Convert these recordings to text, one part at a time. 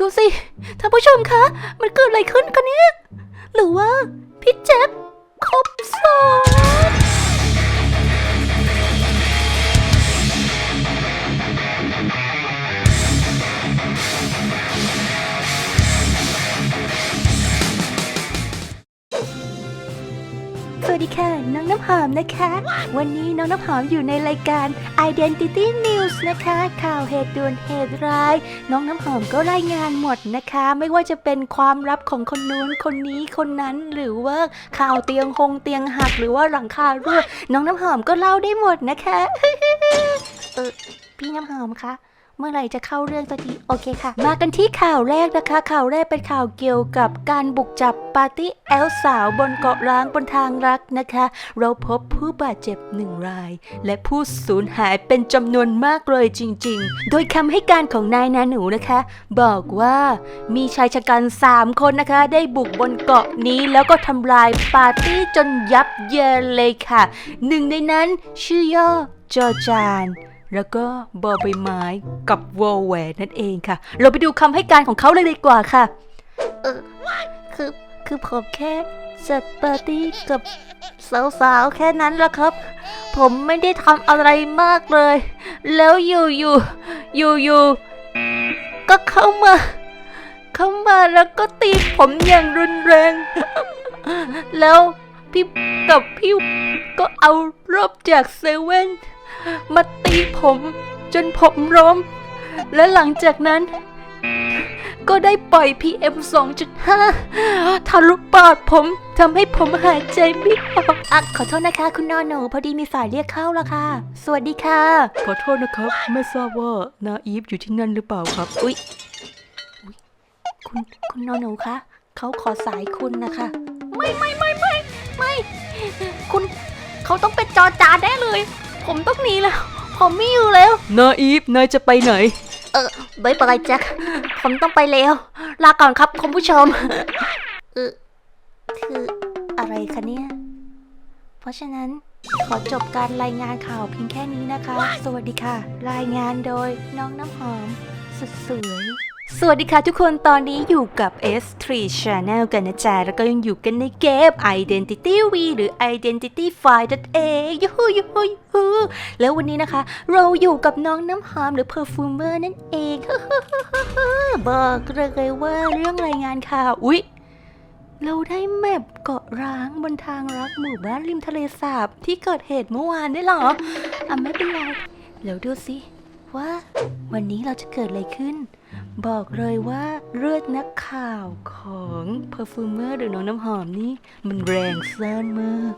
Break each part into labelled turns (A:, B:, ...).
A: ดูสิท่านผู้ชมคะ มันเกิดอะไรขึ้นกันเนี่ย หรือว่าพี่แจ๊บครบซ้อน สวัสดีค่ะ น้องน้ำหอมนะคะ วันนี้น้องน้ำหอมอยู่ในรายการ Identity News นะคะ ข่าวเหตุด่วนเหตุร้าย น้องน้ำหอมก็รายงานหมดนะคะ ไม่ว่าจะเป็นความลับของคนนู้นคนนี้คนนั้นหรือว่าข่าวเตียงหงเตียงหักหรือว่าหลังคารั่วน้องน้ำหอมก็เล่าได้หมดนะคะเออพี่น้ำหอมคะ เมื่อไหร่จะเข้าเรื่องสักทีโอเคค่ะ มากันที่ข่าวแรกนะคะ ข่าวแรกเป็นข่าวเกี่ยวกับการบุกจับปาร์ตี้แอลสาวบนเกาะร้างบนทางรักนะคะ เราพบผู้บาดเจ็บหนึ่งราย และผู้สูญหายเป็นจำนวนมากเลยจริง ๆ โดยคำให้การของนายนาหนูนะคะ บอกว่ามีชายชะกัน 3 คนนะคะ ได้บุกบนเกาะนี้แล้วก็ทำลายปาร์ตี้จนยับเยินเลยค่ะ หนึ่งในนั้นชื่อย่อจอจาน แล้วก็บอใบไม้กับวอลแหวนนั่นเองค่ะ เราไปดูคำให้การของเขาเลยดีกว่าค่ะ เออคือคือผมแค่จัดปาร์ตี้กับสาวๆแค่นั้นละครับ ผมไม่ได้ทำอะไรมากเลย แล้วอยู่อยู่อยู่อยู่ๆก็เข้ามา เข้ามาแล้วก็ตีผมอย่างรุนแรง แล้วพี่กับพี่ก็เอารอบจากเซเว่น มาตีผมจนผมล้ม และหลังจากนั้น ก็ได้ปล่อย PM 2.5 ทะลุปอดผมทำให้ผมหายใจไม่ออกอะขอโทษนะคะ คุณนอนหนูพอดีมีสายเรียกเข้าแล้วค่ะ สวัสดีค่ะ
B: ขอโทษนะครับ ไม่ทราบว่านาอีฟอยู่ที่นั่นหรือเปล่าครับ
A: อุ๊ยอุ๊ยคุณคุณนอนหนูคะเขาขอสายคุณนะคะ ไม่ไม่ไม่ไม่ไม่ คุณเขาต้องเป็นจอจานแน่เลย ผมต้องหนีแล้ว ผมไม่อยู่แล้ว
B: นาอีฟนายจะไปไหน
A: เออบายบายแจ็คผมต้องไปแล้ว ลาก่อนครับคุณผู้ชมเออคืออะไรคะเนี่ย เพราะฉะนั้นขอจบการรายงานข่าวเพียงแค่นี้นะคะ สวัสดีค่ะ รายงานโดยน้องน้ำหอม สุดสวย สวัสดีค่ะทุกคนตอนนี้อยู่กับ S3 Channel กันนะจ๊ะ แล้วก็ยังอยู่กันในเกม Identity V หรือ Identity File นั่นเองยูฮูยูฮูยูฮูแล้ววันนี้นะคะ เราอยู่กับน้องน้ำหอมหรือ Perfumer นั่นเองบอกเลยว่าเรื่องรายงานข่าวอุ๊ย เราได้แมปเกาะร้างบนทางรักหมู่บ้านริมทะเลสาบที่เกิดเหตุเมื่อวานได้หรอ อะไม่เป็นไรเดี๋ยวดูสิว่าวันนี้เราจะเกิดอะไรขึ้น บอกเลยว่าเลือดนักข่าวของ Perfumer หรือน้องน้ำหอมนี่ มันแรงซ่านมาก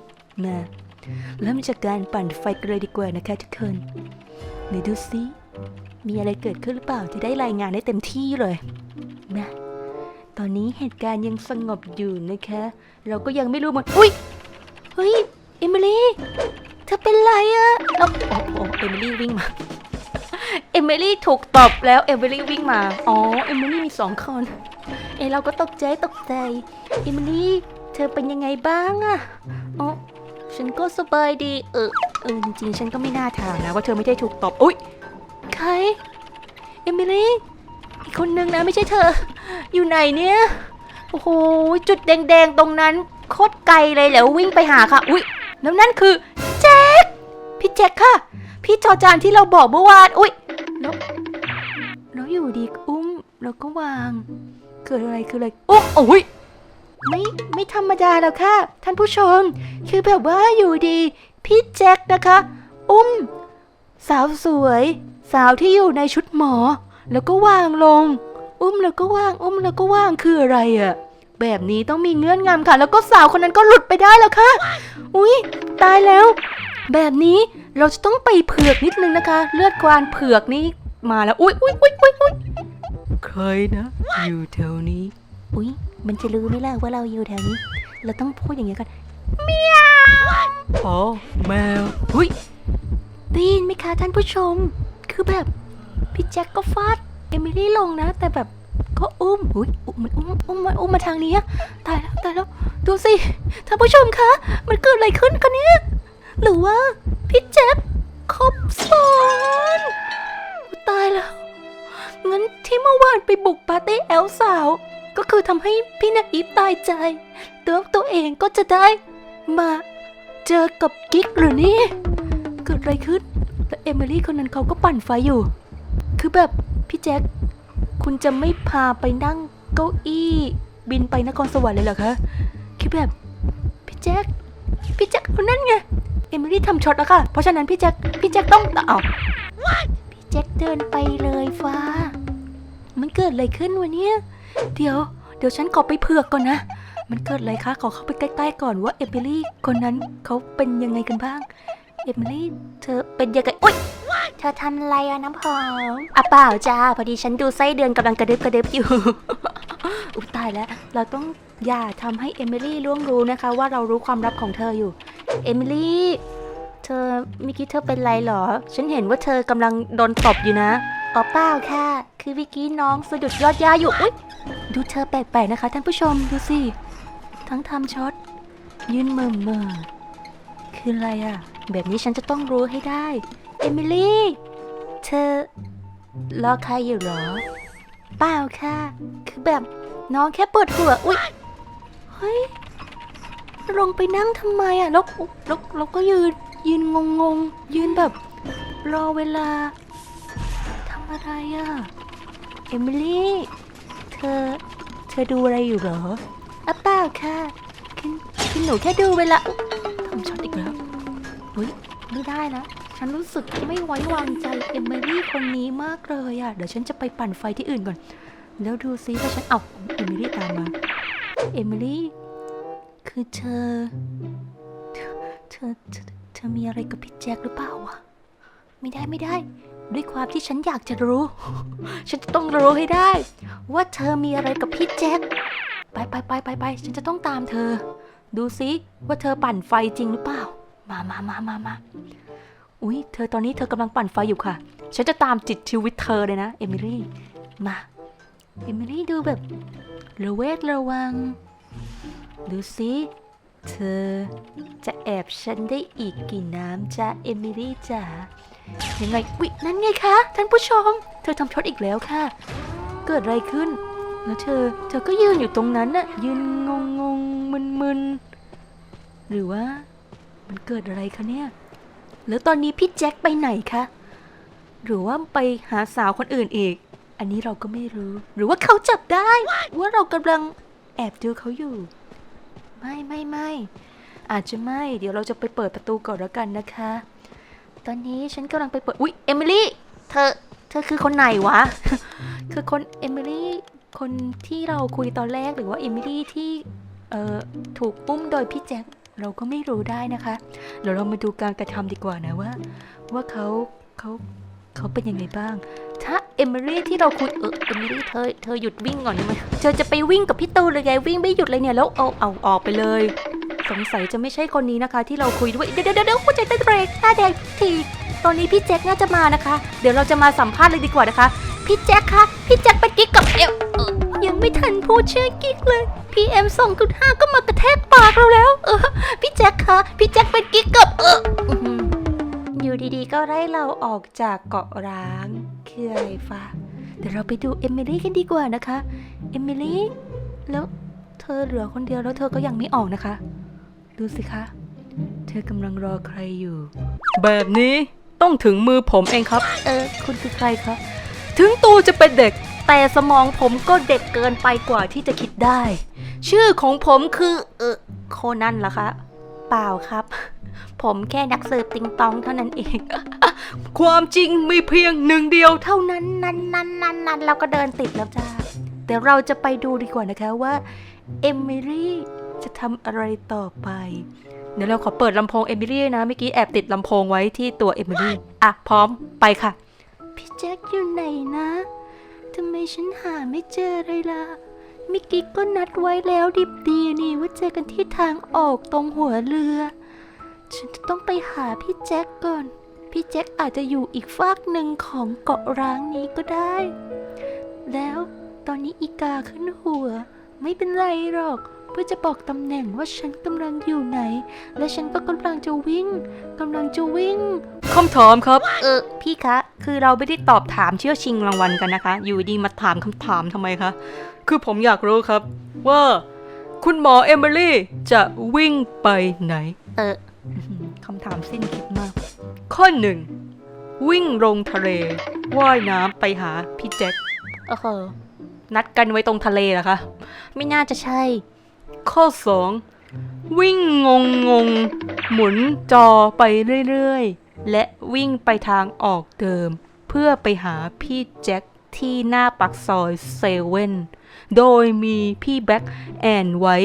A: นะเริ่มจากการปั่นไฟกันเลยดีกว่านะคะทุกคนหนดูสิมีอะไรเกิดขึ้นหรือเปล่าจะได้รายงานได้เต็มที่เลยนะตอนนี้เหตุการณ์ยังสงบอยู่นะคะ เราก็ยังไม่รู้หมดอุ้ยเฮ้ยเอมิลี่เธอเป็นไรอะเอ้าโอ้โหเอมิลี่วิ่งมา เอมิลี่ถูกตบแล้วเอมิลี่วิ่งมา อ๋อ เอมิลี่มีสองคน เอเราก็ตกใจตกใจ เอมิลี่เธอเป็นยังไงบ้างอะอ๋อ ฉันก็สบายดี เออเออจริงๆฉันก็ไม่น่าถามนะว่าเธอไม่ได้ถูกตบ อุ้ยใคร เอมิลี่อีกคนนึงนะไม่ใช่เธอ อยู่ไหนเนี่ย โอ้โห จุดแดงๆตรงนั้นโคตรไกลเลยแล้ววิ่งไปหาค่ะ อุ๊ย แล้วนั่นคือแจ็ค พี่แจ็คค่ะ พี่จอจานที่เราบอกเมื่อวาน อุ๊ย อยู่ดีอุ้มแล้วก็วางเกิดอะไรคืออะไรโอ้โอ้ยไม่ไม่ธรรมดาแล้วค่ะ ท่านผู้ชม คือแบบว่าอยู่ดีพี่แจ็คนะคะ อุ้ม สาวสวย สาวที่อยู่ในชุดหมอ แล้วก็วางลง อุ้มแล้วก็ว่างอุ้มแล้วก็ว่างคืออะไรอะแบบนี้ต้องมีเงื่อนงำค่ะ แล้วก็สาวคนนั้นก็หลุดไปได้แล้วค่ะ อุ้ยตายแล้ว แบบนี้เราจะต้องไปเผือกนิดนึงนะคะ เลือดกวานเผือกนี่ มาแล้ว อุ้ยอุ้ยอุ้ยอุ้ยอุ้ย
B: ใครนะ อยู่แถวนี้
A: อุ้ยมันจะรู้ไหมล่ะว่าเราอยู่แถวนี้ เราต้องพูดอย่างเงี้ยกัน
B: อ๋อแมว
A: อุ้ยได้ยินไหมคะท่านผู้ชม คือแบบพี่แจ็คก็ฟาดเอมิลี่ลงนะ แต่แบบก็อุ้มอุ้ยอุ้มมันอุ้มอุ้มมันอุ้มมาทางนี้อะตายแล้วตายแล้วดูสิท่านผู้ชมคะ มันเกิดอะไรขึ้นกันเนี่ยหรือว่าพี่แจ็คครบซ้อนอุ๊ย ตายแล้ว งั้นที่เมื่อวานไปบุกปาร์ตี้แอลสาว ก็คือทำให้พี่นาอีฟตายใจตัวตัวเองก็จะได้ มาเจอกับกิ๊กหรือนี่ เกิดอะไรขึ้นแล้วเอมิลี่คนนั้นเขาก็ปั่นไฟอยู่ คือแบบพี่แจ็ค คุณจะไม่พาไปนั่งเก้าอี้บินไปนครสวรรค์เลยเหรอคะ คือแบบพี่แจ็ค พี่แจ็คคนนั้นไง เอมิลี่ทำช็อตแล้วค่ะ เพราะฉะนั้นพี่แจ็ค พี่แจ็คต้องเอาพี่ แจ็คเดินไปเลยฟ้า มันเกิดอะไรขึ้นวะเนี่ย เดี๋ยว เดี๋ยวฉันขอไปเผือกก่อนนะ มันเกิดอะไรคะขอเข้าไปใกล้ๆก่อนว่าเอมิลี่คนนั้นเขาเป็นยังไงกันบ้าง เอมิลี่เธอเป็นยังไงโอ๊ยเธอทำอะไรอะน้ำหอมอะเปล่าจ้า พอดีฉันดูไส้เดือนกำลังกระดึบกระดึบอยู่ อุยตายแล้ว เราต้องอย่าทำให้เอมิลี่ล่วงรู้นะคะ ว่าเรารู้ความลับของเธออยู่ เอมิลี่ เธอเมื่อกี้เธอเป็นไรเหรอ ฉันเห็นว่าเธอกำลังโดนตบอยู่นะอ๋อเปล่าค่ะ คือเมื่อกี้น้องสะดุดยอดยาอยู่อุ๊ยดูเธอแปลกๆนะคะท่านผู้ชมดูสิ ทั้งทำช็อตยืนเมื่อเมื่อๆคืออะไรอะแบบนี้ฉันจะต้องรู้ให้ได้ เอมิลี่ เธอรอใครอยู่เหรอ เปล่าค่ะ คือแบบน้องแค่ปวดหัว อุ๊ย เฮ้ยลงไปนั่งทำไมอะแล้วแล้วแล้วก็ยืน ยืนงงงยืนแบบ รอเวลาทำอะไรอะ เอมิลี่ เธอ เธอดูอะไรอยู่เหรออะเปล่าค่ะคือคือหนูแค่ดูเวลาทำช็อตอีกแล้วเฮ้ยไม่ได้นะฉันรู้สึกไม่ไว้วางใจเอมิลี่คนนี้มากเลยอะเดี๋ยวฉันจะไปปั่นไฟที่อื่นก่อน แล้วดูซิว่าฉัน เอาเอมิลี่ตามมา เอมิลี่ คือเธอ เธอเธอ ธอเธอมีอะไรกับพี่แจ็คหรือเปล่าวะไม่ได้ไม่ได้ ด้วยความที่ฉันอยากจะรู้ ฉันจะต้องรู้ให้ได้ ว่าเธอมีอะไรกับพี่แจ็คไปไปไปไปไปฉันจะต้องตามเธอ ดูซิว่าเธอปั่นไฟจริงหรือเปล่า มามามามามาอุ๊ยเธอตอนนี้เธอกำลังปั่นไฟอยู่ค่ะ ฉันจะตามจิตชีวิตเธอเลยนะเอมิลี่มาเอมิลี่ดูแบบระเวทระวัง ดูสิ เธอ จะแอบฉันได้อีกกี่น้ำจ้าเอมิลี่จ๋ายังไงอุ๊ยนั่นไงคะ ท่านผู้ชม เธอทำช็อตอีกแล้วค่ะ เกิดอะไรขึ้น แล้วเธอ เธอก็ยืนอยู่ตรงนั้นน่ะ ยืนงงงงมึนมึนหรือว่า มันเกิดอะไรคะเนี่ย แล้วตอนนี้พี่แจ็คไปไหนคะ หรือว่าไปหาสาวคนอื่นอีก อันนี้เราก็ไม่รู้ หรือว่าเขาจับได้ ว่าเรากำลังแอบดูเขาอยู่ ไม่ไม่ไม่อาจจะไม่ เดี๋ยวเราจะไปเปิดประตูก่อนแล้วกันนะคะ ตอนนี้ฉันกำลังไปเปิด อุ๊ย เอมิลี่ เธอ เธอคือคนไหนวะ คือคนเอมิลี่ คนที่เราคุยตอนแรกหรือว่าเอมิลี่ที่เอ่อถูกอุ้มโดยพี่แจ็ค เราก็ไม่รู้ได้นะคะ เดี๋ยวเรามาดูการกระทำดีกว่านะว่า ว่าเขาเขาเขาเป็นยังไงบ้าง เอมิลี่ที่เราคุยเออเอมิลี่เธอเธอหยุดวิ่งก่อนได้ไหมเธอจะไปวิ่งกับพี่ตูนเลยไงวิ่งไม่หยุดเลยเนี่ยแล้วเอาเอาออกไปเลย สงสัยจะไม่ใช่คนนี้นะคะ ที่เราคุยด้วยเดี๋ยวเดี๋ยวเดี๋ยวหัวใจเต้นเบรกหน้าแดงทีตอนนี้พี่แจ็คน่าจะมานะคะ เดี๋ยวเราจะมาสัมภาษณ์เลยดีกว่านะคะ พี่แจ็คคะพี่แจ็คเป็นกิ๊กกับเอลเอยังไม่ทันพูดชื่อกิ๊กเลย PM 2.5ก็มากระแทกปากเราแล้ว เออพี่แจ็คคะพี่แจ็คเป็นกิ๊กกับเออ อื้อหืออยู่ดีๆ ก็ไล่เราออกจากเกาะร้างคืออะไรฟ้าเดี๋ยวเราไปดูเอมิลี่กันดีกว่านะคะ เอมิลี่แล้วเธอเหลือคนเดียวแล้วเธอก็ยังไม่ออกนะคะ ดูสิคะ เธอกำลังรอใครอยู่
B: แบบนี้ต้องถึงมือผมเองครับ
A: เออ คุณคือใครคะ
B: ถึงตัวจะเป็นเด็ก
A: แต่สมองผมก็เด็กเกินไปกว่าที่จะคิดได้ ชื่อของผมคือเออโคนันเหรอคะ เปล่าครับ ผมแค่นักสืบติงตองเท่านั้นเอง
B: ความจริงมีเพียงหนึ่งเดียว
A: เท่านั้นนั้นนั้นนั้นนั้นเราก็เดินติดแล้วจ้าเดี๋ยวเราจะไปดูดีกว่านะคะว่าเอมิลี่จะทำอะไรต่อไป
B: เดี๋ยวเราขอเปิดลำโพงเอมิลี่นะเมื่อกี้แอบติดลำโพงไว้ที่ตัวเอมิลี่อะพร้อมไปค่ะ
A: พี่แจ็คอยู่ไหนนะทำไมฉันหาไม่เจอเลยล่ะเมิกี้ก็นัดไว้แล้วดิบดีนี่ว่าเจอกันที่ทางออกตรงหัวเรือ ฉันจะต้องไปหาพี่แจ็คก่อน พี่แจ็คอาจจะอยู่อีกฟากหนึ่งของเกาะร้างนี้ก็ได้ แล้วตอนนี้อีกาขึ้นหัว ไม่เป็นไรหรอก เพื่อจะบอกตำแหน่งว่าฉันกำลังอยู่ไหน และฉันก็กำลังจะวิ่งกำลังจะวิ่ง
B: คำถามครับ
A: เออพี่คะ คือ
B: คือเราไม่ได้ตอบถามเชื่อชิงรางวัลกันนะคะ อยู่ดีมาถามคำถามทำไมคะ คือผมอยากรู้ครับ ว่าคุณหมอเอมิลี่จะวิ่งไปไหน
A: เออ
B: อื้อหือคำถามสิ้นคิดมาก ข้อหนึ่งวิ่งลงทะเลว่ายน้ำไปหาพี่แจ็ค
A: โอ้โห
B: นัดกันไว้ตรงทะเลเหรอคะ
A: ไม่น่าจะใช่
B: ข้อ2วิ่งงงงงหมุนจอไปเรื่อยๆ และวิ่งไปทางออกเดิม เพื่อไปหาพี่แจ็คที่หน้าปักซอยเซเว่น โดยมีพี่แบ็คแอนไว้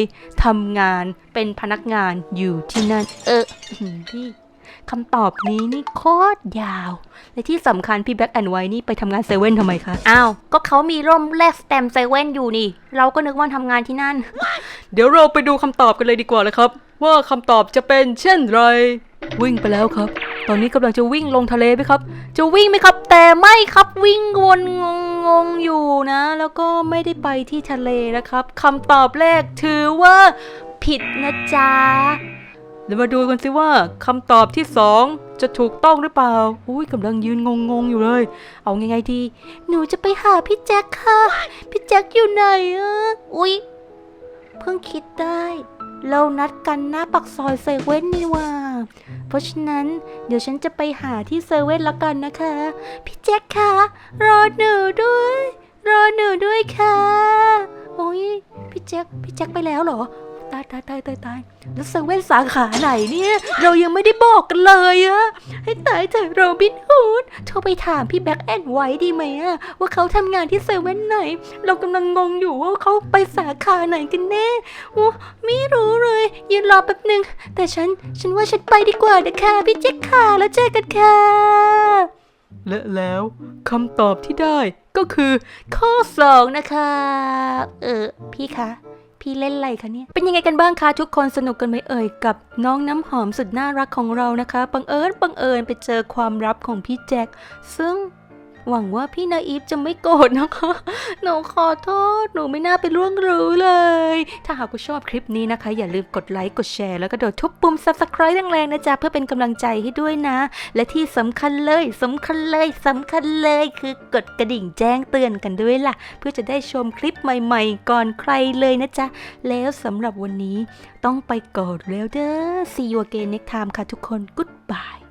B: ทำงานเป็นพนักงานอยู่ที่นั่น
A: เออ
B: อื้อหือพี่คำตอบนี้นี่โคตรยาว และที่สำคัญพี่แบ็คแอนไว้นี่ไปทำงานเซเว่นทำไมคะ
A: อ้าว ก็เขามีร่มแลกสแตมป์เซเว่นอยู่นี่ เราก็นึกว่าทำงานที่นั่น
B: เดี๋ยวเราไปดูคำตอบกันเลยดีกว่าเลยครับ ว่าคำตอบจะเป็นเช่นไร วิ่งไปแล้วครับ ตอนนี้กำลังจะวิ่งลงทะเลไหมครับ จะวิ่งไหมครับ แต่ไม่ครับวิ่งวนงงงอยู่นะ แล้วก็ไม่ได้ไปที่ทะเลนะครับคำตอบแรกถือว่า ผิดนะจ๊ะเดี๋ยวมาดูกันสิว่าคำตอบที่สองจะถูกต้องหรือเปล่า อุ้ยกำลังยืนงงๆอยู่เลย เอาไงๆดี
A: หนูจะไปหาพี่แจ็คค่ะ พี่แจ็คอยู่ไหนอะอุ๊ยเพิ่งคิดได้ เรานัดกันหน้าปักซอยเซเว่นนี่ว่า เพราะฉะนั้นเดี๋ยวฉันจะไปหาที่เซเว่นละกันนะคะ พี่แจ็คคะรอหนูด้วย รอหนูด้วยค่ะ โอ้ยพี่แจ็คพี่แจ็คไปแล้วเหรอ ตายตายตายตายตายแล้วเซเว่นสาขาไหนเนี่ย เรายังไม่ได้บอกกันเลยอะให้ตายเถอะโรบินฮูดโทรไปถามพี่แบ็คแอนไว้ดีไหมอะว่าเขาทำงานที่เซเว่นไหน เรากำลังงงอยู่ว่าเขาไปสาขาไหนกันแน่โอ้ไม่รู้เลยยืนรอแป๊บหนึ่งแต่ฉันฉันว่าฉันไปดีกว่านะคะ พี่แจ็คค่ะแล้วเจอกันค่ะ
B: และแล้วคำตอบที่ได้ก็คือ
A: ข้อสองนะคะ เออ พี่คะ พี่เล่นอะไรคะเนี่ย
B: เป็นยังไงกันบ้างคะทุกคนสนุกกันไหมเอ่ยกับน้องน้ำหอมสุดน่ารักของเรานะคะบังเอิญบังเอิญไปเจอความลับของพี่แจ็คซึ่ง หวังว่าพี่นาอีฟจะไม่โกรธนะคะ หนูขอโทษ หนูไม่น่าไปล่วงรู้เลย ถ้าหากว่าชอบคลิปนี้นะคะ อย่าลืมกดไลค์ กดแชร์ แล้วก็โดดทุบปุ่ม subscribe แรงๆนะจ๊ะ เพื่อเป็นกำลังใจให้ด้วยนะ และที่สำคัญเลยสำคัญเลยสำคัญเลยคือกดกระดิ่งแจ้งเตือนกันด้วยล่ะ เพื่อจะได้ชมคลิปใหม่ๆ ก่อนใครเลยนะจ๊ะ แล้วสำหรับวันนี้ต้องไปกอนแล้วเด้อ see you again next time ค่ะทุกคน goodbye